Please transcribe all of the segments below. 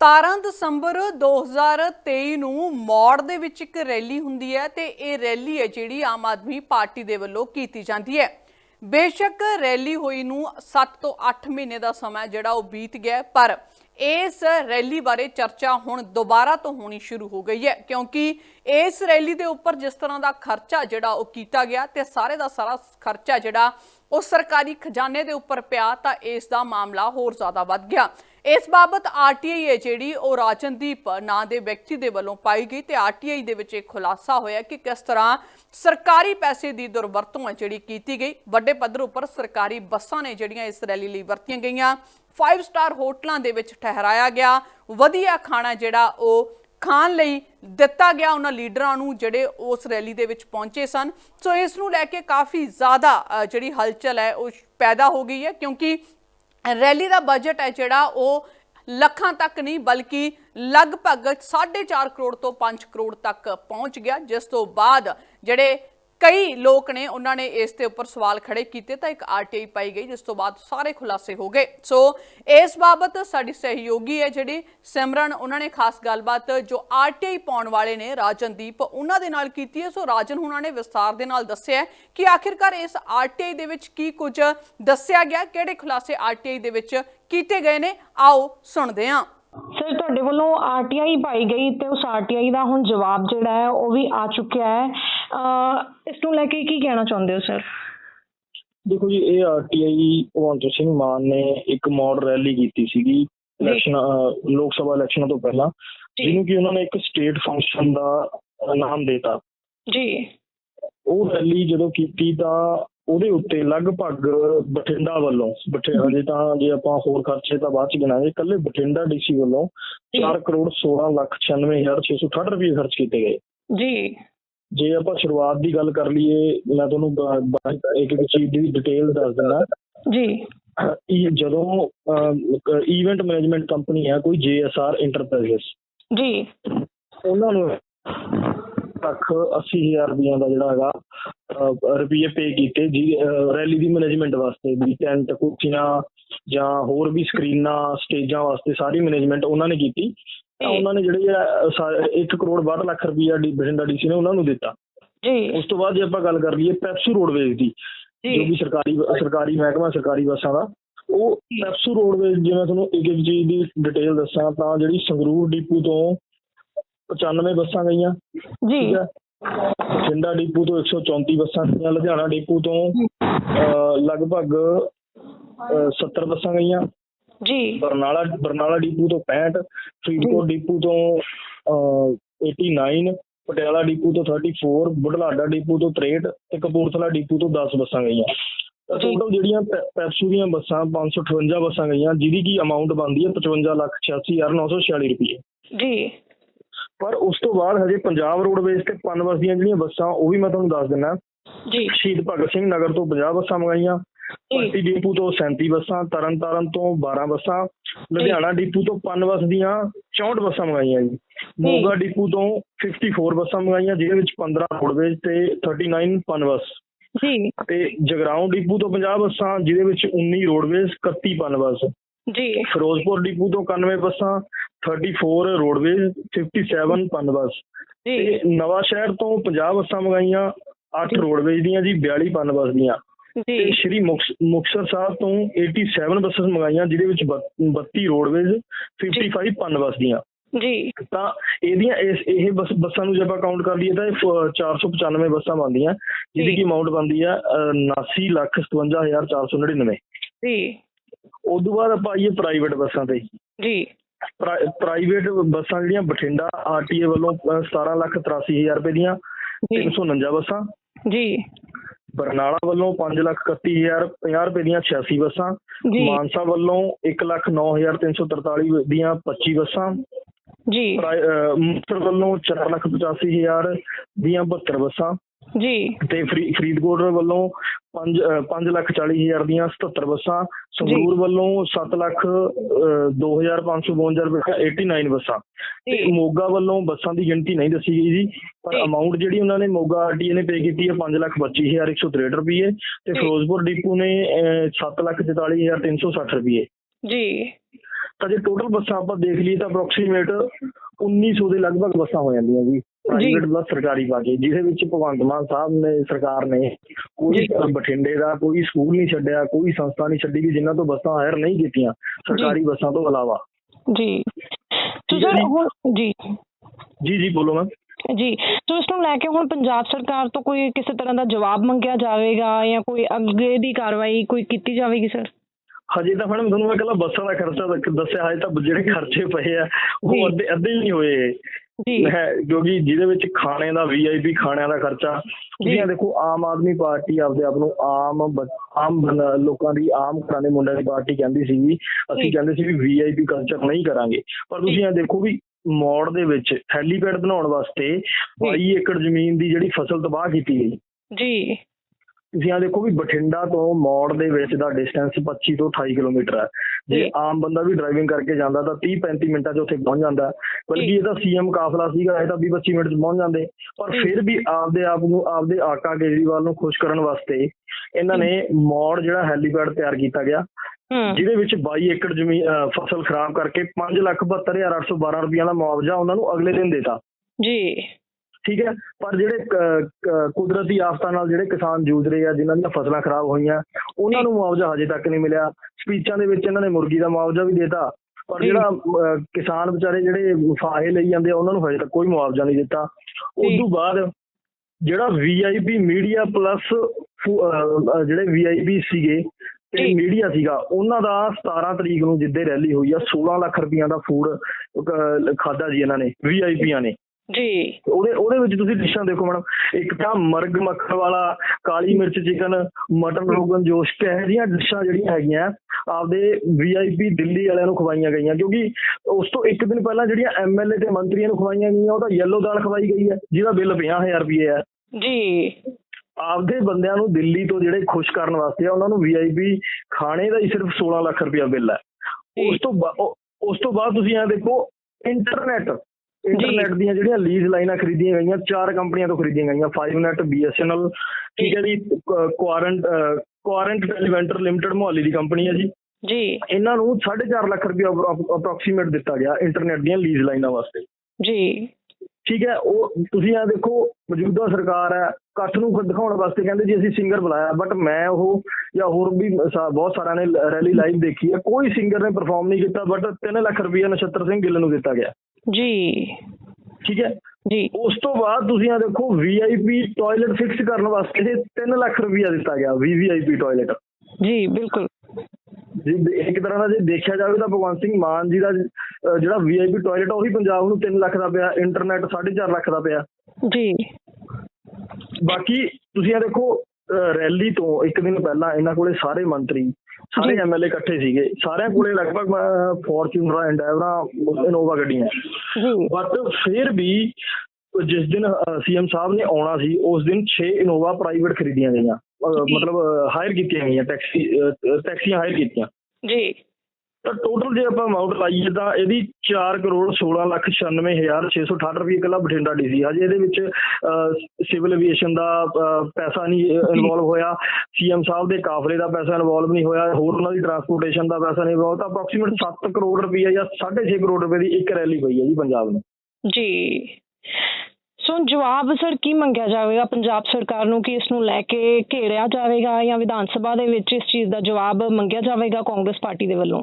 17 ਦਸੰਬਰ 2023 ਨੂੰ ਮੌੜ ਦੇ ਵਿੱਚ ਇੱਕ ਰੈਲੀ ਹੁੰਦੀ ਹੈ ਤੇ ਇਹ ਰੈਲੀ ਹੈ ਜਿਹੜੀ ਆਮ ਆਦਮੀ ਪਾਰਟੀ ਦੇ ਵੱਲੋਂ ਕੀਤੀ ਜਾਂਦੀ ਹੈ। ਬੇਸ਼ੱਕ ਰੈਲੀ ਹੋਈ ਨੂੰ 7 ਤੋਂ 8 ਮਹੀਨੇ ਦਾ ਸਮਾਂ ਜਿਹੜਾ ਉਹ ਬੀਤ ਗਿਆ ਪਰ ਇਸ ਰੈਲੀ ਬਾਰੇ ਚਰਚਾ ਹੁਣ ਦੁਬਾਰਾ ਤੋਂ ਹੋਣੀ ਸ਼ੁਰੂ ਹੋ ਗਈ ਹੈ, ਕਿਉਂਕਿ ਇਸ ਰੈਲੀ ਦੇ ਉੱਪਰ ਜਿਸ ਤਰ੍ਹਾਂ ਦਾ ਖਰਚਾ ਜਿਹੜਾ ਉਹ ਕੀਤਾ ਗਿਆ ਤੇ ਸਾਰੇ ਦਾ ਸਾਰਾ ਖਰਚਾ ਜਿਹੜਾ ਉਹ ਸਰਕਾਰੀ ਖਜ਼ਾਨੇ ਦੇ ਉੱਪਰ ਪਿਆ ਤਾਂ ਇਸ ਦਾ ਮਾਮਲਾ ਹੋਰ ਜ਼ਿਆਦਾ ਵੱਧ ਗਿਆ। ਇਸ ਬਾਬਤ ਆਰਟੀਆਈ ਹੈ ਜਿਹੜੀ ਉਹ ਰਾਜਨਦੀਪ ਨਾਂ ਦੇ ਵਿਅਕਤੀ ਦੇ ਵੱਲੋਂ ਪਾਈ ਗਈ ਤੇ ਆਰਟੀਆਈ ਦੇ ਵਿੱਚ ਇੱਕ ਖੁਲਾਸਾ ਹੋਇਆ ਕਿ ਕਿਸ ਤਰ੍ਹਾਂ ਸਰਕਾਰੀ ਪੈਸੇ ਦੀ ਦੁਰਵਰਤੋਂ ਹੈ ਜਿਹੜੀ ਕੀਤੀ ਗਈ। ਵੱਡੇ ਪੱਧਰ ਉੱਪਰ ਸਰਕਾਰੀ ਬੱਸਾਂ ਨੇ ਜਿਹੜੀਆਂ ਇਸ ਰੈਲੀ ਲਈ ਵਰਤੀਆਂ ਗਈਆਂ। 5 ਸਟਾਰ ਹੋਟਲਾਂ ਦੇ ਵਿੱਚ ਠਹਿਰਾਇਆ ਗਿਆ। ਵਧੀਆ ਖਾਣਾ ਜਿਹੜਾ ਉਹ ਖਾਣ ਲਈ ਦਿੱਤਾ ਗਿਆ। ਉਹਨਾਂ ਲੀਡਰਾਂ ਨੂੰ ਜਿਹੜੇ ਉਸ ਰੈਲੀ ਦੇ ਵਿੱਚ ਪਹੁੰਚੇ ਸਨ। ਸੋ ਇਸ ਨੂੰ ਲੈ ਕੇ ਕਾਫੀ ਜ਼ਿਆਦਾ ਜਿਹੜੀ ਹਲਚਲ ਹੈ, ਉਹ ਪੈਦਾ ਹੋ ਗਈ ਹੈ ਕਿਉਂਕਿ ਰੈਲੀ ਦਾ ਬਜਟ ਹੈ ਜਿਹੜਾ ਉਹ ਲੱਖਾਂ ਤੱਕ ਨਹੀਂ, ਬਲਕਿ ਲਗਭਗ 4.5 ਕਰੋੜ ਤੋਂ 5 ਕਰੋੜ ਤੱਕ ਪਹੁੰਚ ਗਿਆ, ਜਿਸ ਤੋਂ ਬਾਅਦ ਜਿਹੜੇ ਕਈ ਲੋਕ ਨੇ, ਉਹਨਾਂ ਨੇ ਇਸ ਦੇ ਉੱਪਰ ਸਵਾਲ ਖੜੇ ਕੀਤੇ, ਤਾਂ ਇੱਕ ਆਰਟੀਆਈ ਪਾਈ ਗਈ, ਜਿਸ ਤੋਂ ਬਾਅਦ ਸਾਰੇ ਖੁਲਾਸੇ ਹੋ ਗਏ। ਸੋ ਇਸ ਬਾਬਤ ਸਾਡੀ ਸਹਿਯੋਗੀ ਹੈ ਜਿਹੜੀ ਸਿਮਰਨ, ਉਹਨਾਂ ਨੇ ਖਾਸ ਗੱਲਬਾਤ ਜੋ ਆਰਟੀਆਈ ਪਾਉਣ ਵਾਲੇ ਨੇ, ਰਾਜਨਦੀਪ, ਉਹਨਾਂ ਦੇ ਨਾਲ ਕੀਤੀ ਹੈ। ਸੋ ਰਾਜਨ ਉਹਨਾਂ ਨੇ ਵਿਸਤਾਰ ਦੇ ਨਾਲ ਦੱਸਿਆ ਕਿ ਆਖਿਰਕਾਰ ਇਸ ਆਰਟੀਆਈ ਦੇ ਵਿੱਚ ਕੀ ਕੁਝ ਦੱਸਿਆ ਗਿਆ, ਕਿਹੜੇ ਖੁਲਾਸੇ ਆਰਟੀਆਈ ਦੇ ਵਿੱਚ ਕੀਤੇ ਗਏ ਨੇ। ਆਓ ਸੁਣਦੇ ਹਾਂ। ਸਰ ਤੁਹਾਡੇ ਵੱਲੋਂ ਆਰਟੀਆਈ ਪਾਈ ਗਈ ਤੇ ਉਸ ਆਰਟੀਆਈ ਦਾ ਹੁਣ ਜਵਾਬ ਜਿਹੜਾ ਹੈ ਉਹ ਵੀ ਆ ਚੁੱਕਿਆ ਹੈ। ਅਹ ਇਸ ਨੂੰ ਲੈ ਕੇ ਕੀ ਕਹਿਣਾ ਚਾਹੁੰਦੇ ਹੋ ਸਰ? ਦੇਖੋ ਜੀ ਇਹ ਆਰਟੀਆਈ ਭਗਵੰਤ ਸਿੰਘ ਮਾਨ ਨੇ ਇੱਕ ਮੌਡ ਰੈਲੀ ਕੀਤੀ ਸੀਗੀ ਇਲੈਕਸ਼ਨ ਲੋਕ ਸਭਾ ਇਲੈਕਸ਼ਨਾਂ ਤੋਂ ਪਹਿਲਾਂ ਜਿਹਨੂੰ ਕਿ ਉਹਨਾਂ ਨੇ ਇੱਕ ਸਟੇਟ ਫੰਕਸ਼ਨ ਦਾ ਨਾਮ ਦਿੱਤਾ। ਜੀ। ਉਹ ਰੈਲੀ ਜਦੋਂ ਕੀਤੀ ਤਾਂ ਉਹਦੇ ਉੱਤੇ ਲਗਭਗ ਬਠਿੰਡਾ ਵੱਲੋਂ ਬਠੇ ਹਜੇ ਤਾਂ ਜੇ ਆਪਾਂ ਹੋਰ ਖਰਚੇ ਤਾਂ ਬਾਅਦ ਚ ਗਿਣਾਂਗੇ ਇਕੱਲੇ ਬਠਿੰਡਾ ਡੀਸੀ ਵੱਲੋਂ 4 ਕਰੋੜ 16 ਲੱਖ 96668 ਰੁਪਏ ਖਰਚ ਕੀਤੇ ਗਏ। ਜੀ। ਜੇ ਆਪਾਂ ਸ਼ੁਰੂਆਤ ਦੀ ਗੱਲ ਕਰ ਲਈਏ ਮੈਂ ਤੁਹਾਨੂੰ ਇੱਕ ਇੱਕ ਚੀਜ਼ ਦੀ ਡਿਟੇਲ ਦੱਸ ਦਿੰਦਾ। ਜੀ। ਇਹ ਜਦੋਂ ਇਵੈਂਟ ਮੈਨੇਜਮੈਂਟ ਕੰਪਨੀ ਹੈ ਕੋਈ ਜੇਐਸਆਰ ਇੰਟਰਪ੍ਰਾਈਜ਼ਸ ਜੀ। ਉਹਨਾਂ ਨੂੰ ਲੱਖ 80000 ਰੁਪਈਆ ਦਾ ਜਿਹੜਾ ਹੈਗਾ ਰੁਪਏ ਪੇ ਕੀਤੇ ਜੀ ਰੈਲੀ ਦੀ ਮੈਨੇਜਮੈਂਟ ਵਾਸਤੇ ਵੀ ਟੈਂਟ ਕੁਰਸੀਆਂ ਜਾਂ ਹੋਰ ਵੀ ਸਕਰੀਨਾਂ ਸਟੇਜਾਂ ਵਾਸਤੇ ਸਾਰੀ ਮੈਨੇਜਮੈਂਟ ਉਹਨਾਂ ਨੇ ਕੀਤੀ। ਤਾਂ ਉਹਨਾਂ ਨੇ ਜਿਹੜੇ 1 ਕਰੋੜ 62 ਲੱਖ ਰੁਪਈਆ ਡੀ ਬਠਿੰਡਾ ਡੀਸੀ ਨੇ ਉਹਨਾਂ ਨੂੰ ਦਿੱਤਾ। ਜੀ। ਉਸ ਤੋਂ ਬਾਅਦ ਜੇ ਆਪਾਂ ਗੱਲ ਕਰ ਲਈਏ ਪੈਪਸੂ ਰੋਡਵੇਜ਼ ਦੀ ਜੋ। ਵੀ ਜੀ ਸਰਕਾਰੀ ਸਰਕਾਰੀ ਮਹਿਕਮਾ ਸਰਕਾਰੀ ਬੱਸਾਂ ਦਾ ਉਹ ਪੈਪਸੂ ਰੋਡਵੇਜ਼ ਜਿਵੇਂ ਤੁਹਾਨੂੰ ਇੱਕ ਇੱਕ ਚੀਜ਼ ਦੀ ਡਿਟੇਲ ਦੱਸਾਂ ਤਾਂ ਜਿਹੜੀ ਸੰਗਰੂਰ ਡਿਪੂ ਤੋਂ 95 ਬੱਸਾਂ ਗਈਆਂ। ਜੀ। ਬਠਿੰਡਾ ਡਿਪੂ ਤੋਂ 134 ਬੱਸਾਂ ਗਈਆਂ ਲੁਧਿਆਣਾ ਡਿਪੂ ਤੋਂ ਲਗਭਗ ਅਹ, 70 ਬੱਸਾਂ ਗਈਆਂ। ਜੀ। ਬਰਨਾਲਾ ਬਰਨਾਲਾ ਡਿਪੂ ਤੋਂ 65 ਫਰੀਦਕੋਟ ਡਿਪੂ ਤੋਂ ਅਹ, 89 ਪਟਿਆਲਾ ਡਿਪੂ ਤੋਂ 34 ਬੁਢਲਾਡਾ ਡਿਪੂ ਤੋਂ 63 ਤੇ ਕਪੂਰਥਲਾ ਡਿਪੂ ਤੋਂ 10 ਬੱਸਾਂ ਗਈਆਂ। ਟੋਟਲ ਜਿਹੜੀਆਂ ਪੈਪਸੂ ਦੀਆਂ ਬੱਸਾਂ 558 ਬੱਸਾਂ ਗਈਆਂ ਜਿਹਦੀ ਕੀ ਅਮਾਉਂਟ ਬਣਦੀ ਹੈ? 55 ਲੱਖ 86946 ਰੁਪਏ। ਜੀ। ਪਰ ਉਸ ਤੋਂ ਬਾਅਦ ਹਜੇ ਪੰਜਾਬ ਰੋਡਵੇਜ਼ ਤੇ ਪਨਬਸ ਦੀਆਂ ਜਿਹੜੀਆਂ ਬੱਸਾਂ ਉਹ ਵੀ ਮੈਂ ਤੁਹਾਨੂੰ ਦੱਸ ਦਿੰਦਾ। ਜੀ। ਸ਼ਹੀਦ ਭਗਤ ਸਿੰਘ ਨਗਰ ਤੋਂ 50 ਬੱਸਾਂ ਮੰਗਾਈਆਂ। ਪੱਟੀ ਡਿਪੂ ਤੋਂ 37 ਬੱਸਾਂ ਤਰਨਤਾਰਨ ਤੋਂ 12 ਬੱਸਾਂ ਲੁਧਿਆਣਾ ਡਿਪੂ ਤੋਂ ਪਨਬਸ ਦੀਆਂ 64 ਬੱਸਾਂ ਮੰਗਾਈਆਂ ਜੀ। ਮੋਗਾ ਡਿਪੂ ਤੋਂ 54 ਬੱਸਾਂ ਮੰਗਾਈਆਂ ਜਿਹਦੇ ਵਿੱਚ 15 ਰੋਡਵੇਜ਼ ਤੇ 39 ਪਨਬਸ। ਜੀ। ਤੇ ਜਗਰਾਉਂ ਡਿਪੂ ਤੋਂ 50 ਬੱਸਾਂ ਜਿਹਦੇ ਵਿੱਚ 19 ਰੋਡਵੇਜ਼ 31 ਪਨਬਸ। ਜੀ। ਫਿਰੋਜ਼ਪੁਰ ਡਿਪੂ ਤੋਂ 91 ਬੱਸਾਂ 34 ਰੋਡਵੇਜ਼ 57 ਪਨਬਸ। ਜੀ। ਤੇ ਨਵਾਂ ਸ਼ਹਿਰ ਤੋਂ 50 ਬੱਸਾਂ ਮੰਗਾਈਆਂ 8 ਰੋਡਵੇਜ਼ ਦੀਆਂ ਜੀ 42 ਪਨਬਸ ਦੀਆਂ। ਤੇ ਸ਼੍ਰੀ ਮੁਕਸ- ਮੁਕਤਸਰ ਸਾਹਿਬ ਤੋਂ 87 ਬੱਸਾਂ ਮੰਗਾਈਆਂ ਜਿਹਦੇ ਵਿੱਚ ਬੱਤ- 32 ਰੋਡਵੇਜ਼ 55 ਪਨਬਸ ਦੀਆਂ। ਜੀ। ਤਾਂ ਇਹਦੀਆਂ ਇਸ ਇਹ ਬੱਸ ਬੱਸਾਂ ਨੂੰ ਜੇ ਆਪਾਂ ਕਾਊਂਟ ਕਰ ਲਈਏ ਤਾਂ ਇਹ ਫ- 495 ਬੱਸਾਂ ਬਣਦੀਆਂ ਜਿਹਦੀ। ਕੀ ਅਮਾਉਂਟ ਬਣਦੀ ਆ 79 ਲੱਖ 57499 ਜੀ। ਤੋਂ ਬਾਅਦ ਆਪਾਂ ਆਈਏ ਪ੍ਰਾਈਵੇਟ ਬੱਸਾਂ ਤੇ। ਜੀ। ਪ੍ਰਾ- ਪ੍ਰਾਈਵੇਟ ਬੱਸਾਂ ਜਿਹੜੀਆਂ ਬਠਿੰਡਾ ਆਰਟੀਏ ਵੱਲੋਂ ਅ, 17 ਲੱਖ 83 ਹਜ਼ਾਰ ਰੁਪਏ ਦੀਆਂ ਜੀ। 349 ਬੱਸਾਂ। ਜੀ। ਬਰਨਾਲਾ ਵੱਲੋਂ 5 ਲੱਖ 31 ਹਜ਼ਾਰ 50 ਰੁਪਏ ਦੀਆਂ 86 ਬੱਸਾਂ। ਮਾਨਸਾ ਵੱਲੋਂ 1 ਲੱਖ 9 ਹਜ਼ਾਰ 343 ਦੀਆਂ 25 ਬੱਸਾਂ। ਜੀ। ਮੁਕਤਸਰ ਵੱਲੋਂ 4 ਲੱਖ 85 ਹਜ਼ਾਰ ਦੀਆਂ 72 ਬੱਸਾਂ। ਜੀ। ਤੇ ਫਰੀ- ਫਰੀਦਕੋਟ ਵੱਲੋਂ 5 5 ਲੱਖ 40 ਹਜ਼ਾਰ ਦੀਆਂ 77 ਬੱਸਾਂ ਸੰਗਰੂਰ ਵੱਲੋਂ 7 ਲੱਖ 2552 ਰੁਪਏ 89 ਬੱਸਾਂ। ਤੇ ਮੋਗਾ ਵੱਲੋਂ ਬੱਸਾਂ ਦੀ ਗਿਣਤੀ ਨਹੀਂ ਦੱਸੀ ਗਈ ਜੀ ਪਰ। ਅਮਾਉਂਟ ਜਿਹੜੀ ਉਹਨਾਂ ਨੇ ਮੋਗਾ ਆਰਟੀਏ ਨੇ ਪੇ ਕੀਤੀ ਹੈ 5 ਲੱਖ 25163 ਰੁਪਏ ਤੇ। ਫਿਰੋਜ਼ਪੁਰ ਡਿਪੂ ਨੇ 7 ਲੱਖ 44360 ਰੁਪਏ। ਜੀ। ਤਾਂ ਜੇ ਟੋਟਲ ਬੱਸਾਂ ਆਪਾਂ ਦੇਖ ਲਈਏ ਤਾਂ ਅਪਰੋਕਸੀਮੇਟ 1900 ਦੇ ਲਗਭਗ ਬੱਸਾਂ ਹੋ ਜਾਂਦੀਆਂ ਜੀ। ਪ੍ਰਾਈਵੇਟ ਬੱਸ ਸਰਕਾਰੀ ਕੇ ਜਿਹਦੇ ਵਿੱਚ ਭਗਵੰਤ ਮਾਨ ਸਾਹਿਬ ਨੇ ਸਰਕਾਰ ਨੇ ਕੋਈ ਬਠਿੰਡੇ ਦਾ ਕੋਈ ਸਕੂਲ ਨਹੀਂ ਛੱਡਿਆ ਕੋਈ ਸੰਸਥਾ ਨਹੀਂ ਛੱਡੀ ਕਿ ਜਿਨ੍ਹਾਂ ਤੋਂ ਬੱਸਾਂ ਹਾਇਰ ਨਹੀਂ ਕੀਤੀਆਂ ਸਰਕਾਰੀ ਬੱਸਾਂ ਤੋਂ ਇਲਾਵਾ। ਜੀ। ਸੋ ਠੀਕ ਹੈ ਸਰ ਜੀ। ਜੀ। ਜੀ ਬੋਲੋ ਮੈਮ ਜੀ। ਸੋ ਇਸ ਨੂੰ ਲੈ ਕੇ ਹੁਣ ਪੰਜਾਬ ਸਰਕਾਰ ਤੋਂ ਕੋਈ ਕਿਸੇ ਤਰ੍ਹਾਂ ਦਾ ਜਵਾਬ ਮੰਗਿਆ ਜਾਵੇਗਾ ਜਾਂ ਕੋਈ ਅੱਗੇ ਦੀ ਕਾਰਵਾਈ ਕੋਈ ਕੀਤੀ ਜਾਵੇਗੀ ਸਰ? ਹਜੇ ਤਾਂ ਮੈਡਮ ਤੁਹਾਨੂੰ ਮੈਂ ਕੱਲਾ ਬੱਸਾਂ ਦਾ ਖਰਚਾ ਦੱਸਿਆ ਹਜੇ ਤਾਂ ਜਿਹੜੇ ਖਰਚੇ ਪਏ ਆ। ਉਹ ਅੱਧੇ ਅੱਧੇ ਹੀ ਨਹੀਂ ਹੋਏ। ਜੀ। ਕਿਉਂਕਿ ਜਿਹਦੇ ਵਿੱਚ ਖਾਣੇ ਦਾ ਵੀਆਈਪੀ ਖਾਣਿਆਂ ਦਾ ਖਰਚਾ ਇਹ ਦੇਖੋ ਆਮ ਆਦਮੀ ਪਾਰਟੀ ਆਪਦੇ ਆਪ ਨੂੰ ਆਮ ਆਮ ਲੋਕਾਂ ਦੀ ਆਮ ਘਰਾਂ ਦੇ ਮੁੰਡਿਆਂ ਦੀ ਪਾਰਟੀ ਕਹਿੰਦੀ ਸੀ ਜੀ। ਅਸੀਂ ਕਹਿੰਦੇ ਸੀ ਵੀ ਵੀਆਈਪੀ ਕਲਚਰ ਨਹੀਂ ਕਰਾਂਗੇ। ਪਰ ਤੁਸੀਂ ਇਹ ਦੇਖੋ ਵੀ ਮੋੜ ਦੇ ਵਿੱਚ ਹੈਲੀਪੈਡ ਬਣਾਉਣ ਵਾਸਤੇ 22 ਏਕੜ ਜ਼ਮੀਨ ਦੀ ਜਿਹੜੀ ਫਸਲ ਤਬਾਹ ਕੀਤੀ ਗਈ। ਜੀ। ਤੁਸੀਂ ਆ ਦੇਖੋ ਵੀ ਬਠਿੰਡਾ ਤੋਂ ਮੋੜ ਦੇ ਵਿੱਚ ਦਾ ਡਿਸਟੈਂਸ 25 ਤੋਂ 28 ਕਿਲੋਮੀਟਰ ਹੈ। ਜੇ। ਆਮ ਬੰਦਾ ਵੀ ਡਰਾਈਵਿੰਗ ਕਰਕੇ ਜਾਂਦਾ ਤਾਂ 30 35 ਮਿੰਟਾਂ 'ਚ ਉੱਥੇ ਪਹੁੰਚ ਜਾਂਦਾ ਬਲਕਿ ਜੀ। ਇਹ ਤਾਂ ਸੀਐਮ ਕਾਫਲਾ ਸੀਗਾ ਇਹ ਤਾਂ 20 25 ਮਿੰਟ 'ਚ ਪਹੁੰਚ ਜਾਂਦੇ ਪਰ। ਫਿਰ ਵੀ ਆਪਦੇ ਆਪ ਨੂੰ ਆਪਦੇ ਆਕਾ ਕੇਜਰੀਵਾਲ ਨੂੰ ਖੁਸ਼ ਕਰਨ ਵਾਸਤੇ ਇਹਨਾਂ ਨੇ ਮੋੜ ਜਿਹੜਾ ਹੈਲੀਪੈਡ ਤਿਆਰ ਕੀਤਾ ਗਿਆ ਜਿਹਦੇ ਵਿੱਚ 22 ਏਕੜ ਜ਼ਮੀਨ ਫਸਲ ਖਰਾਬ ਕਰਕੇ 572812 ਰੁਪਈਆ ਦਾ ਮੁਆਵਜ਼ਾ ਉਹਨਾਂ ਨੂੰ ਅਗਲੇ ਦਿਨ ਦੇਤਾ ਜੀ ਠੀਕ ਹੈ ਪਰ ਜਿਹੜੇ ਕੁਦਰਤੀ ਆਫਤਾਂ ਨਾਲ ਜਿਹੜੇ ਕਿਸਾਨ ਜੂਝ ਰਹੇ ਆ ਜਿਨ੍ਹਾਂ ਦੀਆਂ ਫਸਲਾਂ ਖਰਾਬ ਹੋਈਆਂ ਉਹਨਾਂ ਨੂੰ ਮੁਆਵਜ਼ਾ ਹਜੇ ਤੱਕ ਨਹੀਂ ਮਿਲਿਆ ਸਪੀਚਾਂ ਦੇ ਵਿੱਚ ਇਹਨਾਂ ਨੇ ਮੁਰਗੀ ਦਾ ਮੁਆਵਜ਼ਾ ਵੀ ਦੇਤਾ ਪਰ। ਜਿਹੜਾ ਕਿਸਾਨ ਵਿਚਾਰੇ ਜਿਹੜੇ ਫਾਹੇ ਲਈ ਜਾਂਦੇ ਆ ਉਹਨਾਂ ਨੂੰ ਹਜੇ ਤੱਕ ਕੋਈ ਮੁਆਵਜ਼ਾ ਨਹੀਂ ਦਿੱਤਾ ਉਸ। ਤੋਂ ਬਾਅਦ ਜਿਹੜਾ ਵੀਆਈਪੀ ਮੀਡੀਆ ਪਲੱਸ ਜਿਹੜੇ ਵੀਆਈਪੀ ਸੀਗੇ ਤੇ। ਮੀਡੀਆ ਸੀਗਾ ਉਹਨਾਂ ਦਾ 17 ਤਰੀਕ ਨੂੰ ਜਿੱਦੇ ਰੈਲੀ ਹੋਈ ਆ 16 ਲੱਖ ਰੁਪਈਆ ਦਾ ਫੂਡ ਖਾਦਾ ਜੀ ਇਹਨਾਂ ਨੇ ਵੀਆਈਪੀਆਂ ਨੇ ਜੀ। ਉਹਦੇ ਉਹਦੇ ਵਿੱਚ ਤੁਸੀਂ ਡਿਸ਼ਾਂ ਦੇਖੋ ਮੈਡਮ। ਇੱਕ ਤਾਂ ਮਰਗ ਮੱਖਣ ਵਾਲਾ ਕਾਲੀ ਮਿਰਚ ਚਿਕਨ ਮਟਨ ਰੋਗਨ ਜੋਸ਼ ਇਹੋ ਜਿਹੀਆਂ ਡਿਸ਼ਾਂ ਜਿਹੜੀਆਂ ਹੈਗੀਆਂ ਆਪਦੇ ਵੀਆਈਪੀ ਦਿੱਲੀ ਵਾਲਿਆਂ ਨੂੰ ਖਵਾਈਆਂ ਗਈਆਂ। ਕਿਉਂਕਿ ਉਸ ਤੋਂ ਇੱਕ ਦਿਨ ਪਹਿਲਾਂ ਜਿਹੜੀਆਂ ਐਮਐਲਏ ਤੇ ਮੰਤਰੀਆਂ ਨੂੰ ਖਵਾਈਆਂ ਗਈਆਂ ਉਹ ਤਾਂ ਯੈਲੋ ਦਾਲ ਖਵਾਈ ਗਈ ਹੈ ਜਿਹਦਾ ਬਿੱਲ 50000 ਰੁਪਏ ਹੈ। ਜੀ। ਆਪਦੇ ਬੰਦਿਆਂ ਨੂੰ ਦਿੱਲੀ ਤੋਂ ਜਿਹੜੇ ਖੁਸ਼ ਕਰਨ ਵਾਸਤੇ ਆ, ਉਹਨਾਂ ਨੂੰ ਵੀਆਈਪੀ ਖਾਣੇ ਦਾ ਹੀ ਸਿਰਫ 16 ਲੱਖ ਰੁਪਇਆ ਬਿੱਲ ਹੈ। ਉਸ ਤੋਂ ਉਸ ਤੋਂ ਬਾਅਦ ਤੁਸੀਂ ਇਹ ਦੇਖੋ ਇੰਟਰਨੈਟ ਇੰਟਰਨੈਟ ਦੀਆਂ ਜਿਹੜੀਆਂ ਲੀਜ਼ ਲਾਈਨਾਂ ਖਰੀਦੀਆਂ ਗਈਆਂ ਚਾਰ ਕੰਪਨੀਆਂ ਤੋਂ ਖਰੀਦੀਆਂ ਗਈਆਂ 5net BSNL ਠੀਕ ਹੈ ਜੀ ਕੁਆਰੰਟ ਕੁਆਰੰਟ ਟੈਲੀਵੈਂਟਰ ਲਿਮਟਿਡ ਮੁਹਾਲੀ ਦੀ ਕੰਪਨੀ ਹੈ ਜੀ। ਜੀ। ਇਹਨਾਂ ਨੂੰ 4.5 ਲੱਖ ਰੁਪਇਆ ਅਪਰੋਕਸੀਮੇਟ ਦਿੱਤਾ ਗਿਆ ਇੰਟਰਨੈਟ ਦੀਆਂ ਲੀਜ਼ ਲਾਈਨਾਂ ਵਾਸਤੇ। ਜੀ। ਠੀਕ ਹੈ ਉਹ ਤੁਸੀਂ ਆ ਦੇਖੋ ਮੌਜੂਦਾ ਸਰਕਾਰ ਹੈ ਇਕੱਠ ਨੂੰ ਦਿਖਾਉਣ ਵਾਸਤੇ ਕਹਿੰਦੇ ਜੀ ਅਸੀਂ ਸਿੰਗਰ ਬੁਲਾਇਆ ਬਟ ਮੈਂ ਉਹ ਜਾਂ ਹੋਰ ਵੀ ਬਹੁਤ ਸਾਰਿਆਂ ਨੇ ਰੈਲੀ ਲਾਈਵ ਦੇਖੀ ਹੈ ਕੋਈ ਸਿੰਗਰ ਨੇ ਪਰਫਾਰਮ ਨਹੀਂ ਕੀਤਾ ਬਟ 3 ਲੱਖ ਰੁਪਏ ਨਛੱਤਰ ਸਿੰਘ ਗਿੱਲ ਨੂੰ ਦਿੱਤਾ ਗਿਆ। ਜੀ। ਠੀਕ ਹੈ। ਜੀ। ਉਸ ਤੋਂ ਬਾਅਦ ਤੁਸੀਂ ਆ ਦੇਖੋ ਵੀਆਈਪੀ ਟਾਇਲਟ ਫਿਕਸ ਕਰਨ ਵਾਸਤੇ 3 ਲੱਖ ਰੁਪਇਆ ਦਿੱਤਾ ਗਿਆ ਵੀਵੀਆਈਪੀ ਟਾਇਲਟ ਜੀ ਬਿਲਕੁਲ। ਜੀ ਇੱਕ ਤਰ੍ਹਾਂ ਦਾ ਜੇ ਦੇਖਿਆ ਜਾਵੇ ਤਾਂ ਭਗਵੰਤ ਸਿੰਘ ਮਾਨ ਜੀ ਦਾ ਜਿਹੜਾ ਵੀਆਈਪੀ ਟਾਇਲਟ ਉਹ ਵੀ ਪੰਜਾਬ ਨੂੰ 3 ਲੱਖ ਦਾ ਪਿਆ ਇੰਟਰਨੈਟ 4.5 ਲੱਖ ਦਾ ਪਿਆ। ਜੀ। ਬਾਕੀ ਤੁਸੀਂ ਇਹ ਦੇਖੋ ਰੈਲੀ ਤੋਂ ਇੱਕ ਦਿਨ ਪਹਿਲਾਂ ਇਹਨਾਂ ਕੋਲੇ ਸਾਰੇ ਮੰਤਰੀ ਸਾਰੇ। ਐਮਐਲਏ ਇਕੱਠੇ ਸੀਗੇ। ਸਾਰਿਆਂ ਕੋਲੇ ਲਗਭਗ ਫੋਰਚੂਨਰ ਐਂਡੈਵਰਾ ਇਨੋਵਾ ਗੱਡੀਆਂ। ਬਟ ਫਿਰ ਵੀ ਜਿਸ ਦਿਨ ਸੀਐਮ ਸਾਹਿਬ ਨੇ ਆਉਣਾ ਸੀ ਉਸ ਦਿਨ 6 ਇਨੋਵਾ ਪ੍ਰਾਈਵੇਟ ਖਰੀਦੀਆਂ ਗਈਆਂ। ਮਤਲਬ ਹਾਇਰ ਕੀਤੀਆਂ ਗਈਆਂ ਟੈਕਸੀ ਟੈਕਸੀਆਂ ਹਾਇਰ ਕੀਤੀਆਂ। ਜੀ। ਤਾਂ ਟੋਟਲ ਜੇ ਆਪਾਂ ਅਮਾਉਂਟ ਲਾਈਏ ਤਾਂ ਇਹਦੀ 4 ਕਰੋੜ 16 ਲੱਖ 96 ਹਜ਼ਾਰ 668 ਰੁਪਏ ਇਕੱਲਾ ਬਠਿੰਡਾ ਡੀਸੀ ਹਜੇ ਇਹਦੇ ਵਿੱਚ ਸਿਵਲ ਐਵੀਏਸ਼ਨ ਦਾ ਪੈਸਾ ਨਹੀਂ ਇਨਵੋਲਵ ਹੋਇਆ। ਸੀਐਮ ਸਾਹਿਬ ਦੇ ਕਾਫਲੇ ਦਾ ਪੈਸਾ ਇਨਵੋਲਵ ਨਹੀਂ ਹੋਇਆ। ਹੋਰ ਉਹਨਾਂ ਦੀ ਟਰਾਂਸਪੋਰਟੇਸ਼ਨ ਦਾ ਪੈਸਾ ਨਹੀਂ ਇਨਵੋਲਵ ਤਾਂ ਅਪਰੋਕਸੀਮੇਟ 7 ਕਰੋੜ ਰੁਪਏ ਜਾਂ 6.5 ਕਰੋੜ ਰੁਪਏ ਦੀ ਇੱਕ ਰੈਲੀ ਪਈ ਹੈ ਜੀ ਪੰਜਾਬ ਨੂੰ। ਜੀ। ਸੋ ਜਵਾਬ ਸਰ ਕੀ ਮੰਗਿਆ ਜਾਵੇਗਾ? ਪੰਜਾਬ ਸਰਕਾਰ ਨੂੰ ਕਿ ਇਸ ਨੂੰ ਲੈ ਕੇ ਘੇਰਿਆ ਜਾਵੇਗਾ ਜਾਂ ਵਿਧਾਨ ਸਭਾ ਦੇ ਵਿੱਚ ਇਸ ਚੀਜ਼ ਦਾ ਜਵਾਬ ਮੰਗਿਆ ਜਾਵੇਗਾ ਕਾਂਗਰਸ ਪਾਰਟੀ ਦੇ ਵੱਲੋਂ?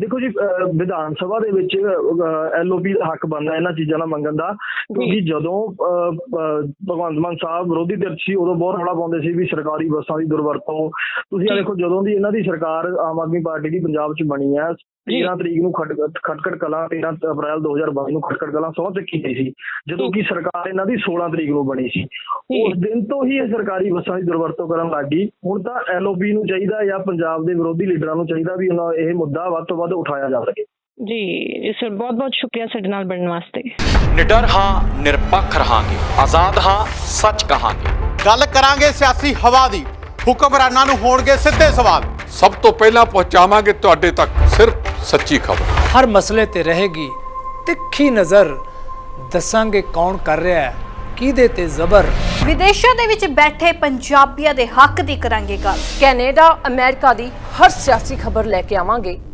ਦੇਖੋ ਜੀ ਵਿਧਾਨ ਸਭਾ ਦੇ ਵਿੱਚ ਐਲਓਪੀ ਦਾ ਹੱਕ ਬਣਦਾ ਇਹਨਾਂ ਚੀਜ਼ਾਂ ਦਾ ਮੰਗਣ ਦਾ। ਕਿਉਂਕਿ ਜਦੋਂ ਭਗਵੰਤ ਮਾਨ ਸਾਹਿਬ ਵਿਰੋਧੀ ਧਿਰ ਸੀ ਉਦੋਂ ਬਹੁਤ ਰੌਲਾ ਪਾਉਂਦੇ ਸੀ ਵੀ ਸਰਕਾਰੀ ਬੱਸਾਂ ਦੀ ਦੁਰਵਰਤੋਂ। ਤੁਸੀਂ ਆ। ਦੇਖੋ ਜਦੋਂ ਦੀ ਇਹਨਾਂ ਦੀ ਸਰਕਾਰ ਆਮ ਆਦਮੀ ਪਾਰਟੀ ਦੀ ਪੰਜਾਬ 'ਚ ਬਣੀ ਹੈ ਜੀ। 13 ਤਰੀਕ ਨੂੰ ਖਟ ਖਟਕੜ ਕਲਾਂ 13 ਅਪ੍ਰੈਲ 2022 ਨੂੰ ਖਟਕੜ ਕਲਾਂ ਸਹੁੰ ਚੱਕੀ ਗਈ ਸੀ। ਜਦੋਂ ਕਿ ਸਰਕਾਰ ਇਹਨਾਂ ਦੀ 16 ਤਰੀਕ ਨੂੰ ਬਣੀ ਸੀ। ਉਸ ਦਿਨ ਤੋਂ ਹੀ ਇਹ ਸਰਕਾਰੀ ਬੱਸਾਂ ਦੀ ਦੁਰਵਰਤੋਂ ਕਰਨ ਲੱਗ ਹੁਣ ਤਾਂ ਐਲਓਪੀ ਨੂੰ ਚਾਹੀਦਾ ਜਾਂ ਪੰਜਾਬ ਦੇ ਵਿਰੋਧੀ ਲੀਡਰਾਂ ਨੂੰ ਚਾਹੀਦਾ ਵੀ ਉਹਨਾਂ ਇਹ ਮੁੱਦਾ ਵੱਧ ਤੋਂ ਵੱਧ ਉਠਾਇਆ ਜਾ ਸਕੇ। ਜੀ ਜੀ ਸਰ ਬਹੁਤ ਬਹੁਤ ਸ਼ੁਕਰੀਆ ਸਾਡੇ ਨਾਲ ਬਣਨ ਵਾਸਤੇ। ਨਿਡਰ ਹਾਂ ਨਿਰਪੱਖ ਰਹਾਂਗੇ। ਆਜ਼ਾਦ ਹਾਂ ਸੱਚ ਕਹਾਂਗੇ। ਗੱਲ ਕਰਾਂਗੇ ਸਿਆਸੀ ਹਵਾ ਦੀ। ਹੁਕਮਰਾਨਾਂ ਨੂੰ ਹੋਣਗੇ ਸਿੱਧੇ ਸਵਾਲ। ਸਭ ਤੋਂ ਪਹਿਲਾਂ ਪਹੁੰਚਾਵਾਂਗੇ ਤੁਹਾਡੇ ਤੱਕ ਸਿਰਫ ਸੱਚੀ ਖਬਰ। ਹਰ ਮਸਲੇ ਤੇ ਰਹੇਗੀ ਤਿੱਖੀ ਨਜ਼ਰ। ਦੱਸਾਂਗੇ ਕੌਣ ਕਰ ਰਿਹਾ ਹੈ ਕਿਹਦੇ ਤੇ ਜ਼ਬਰ। ਵਿਦੇਸ਼ਾਂ ਦੇ ਵਿੱਚ ਬੈਠੇ ਪੰਜਾਬੀਆਂ ਦੇ ਹੱਕ ਦੀ ਕਰਾਂਗੇ ਗੱਲ। ਕੈਨੇਡਾ ਅਮਰੀਕਾ ਦੀ ਹਰ ਸਿਆਸੀ ਖਬਰ ਲੈ ਕੇ ਆਵਾਂਗੇ।